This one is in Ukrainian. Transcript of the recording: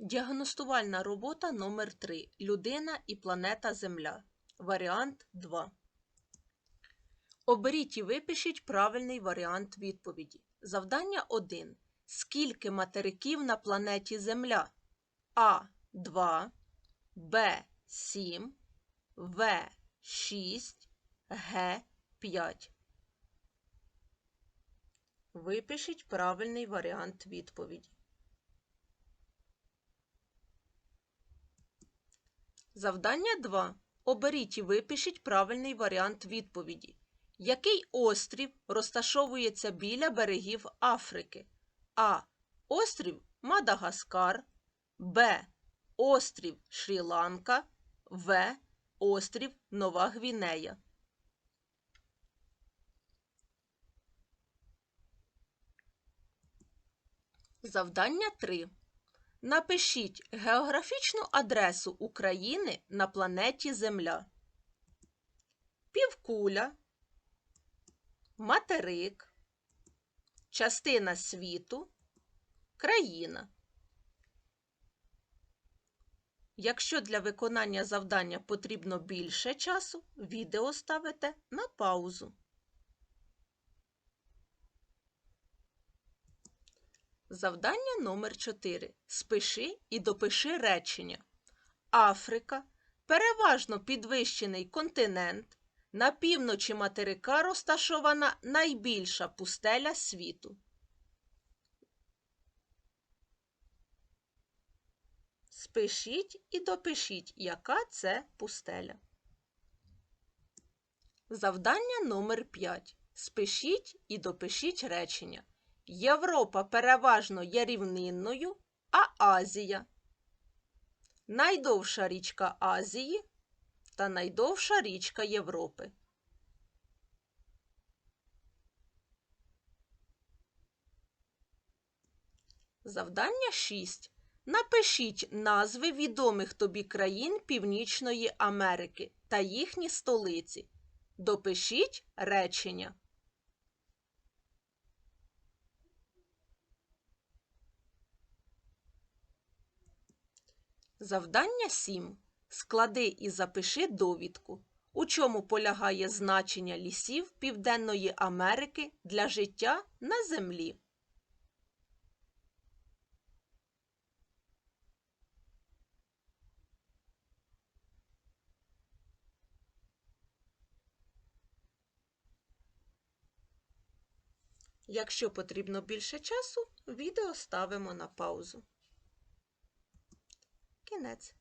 Діагностувальна робота номер 3 Людина і планета Земля. Варіант 2. Оберіть і випишіть правильний варіант відповіді. Завдання 1. Скільки материків на планеті Земля? А. 2, Б. 7, В. 6, Г. 5. Випишіть правильний варіант відповіді. Завдання 2. Оберіть і випишіть правильний варіант відповіді. Який острів розташовується біля берегів Африки? А. Острів Мадагаскар, Б. Острів Шрі-Ланка, В. Острів Нова Гвінея. Завдання 3. Напишіть географічну адресу України на планеті Земля. Півкуля, материк, частина світу, країна. Якщо для виконання завдання потрібно більше часу, відео ставите на паузу. Завдання номер 4. Спиши і допиши речення. Африка переважно підвищений континент. На півночі материка розташована найбільша пустеля світу. Спишіть і допишіть, яка це пустеля. Завдання номер 5. Спишіть і допишіть речення. Європа переважно є рівнинною, а Азія. Найдовша річка Азії та найдовша річка Європи. Завдання 6. Напишіть назви відомих тобі країн Північної Америки та їхні столиці. Допишіть речення. Завдання 7. Склади і запиши довідку. У чому полягає значення лісів Південної Америки для життя на Землі? Якщо потрібно більше часу, відео ставимо на паузу. Кінець.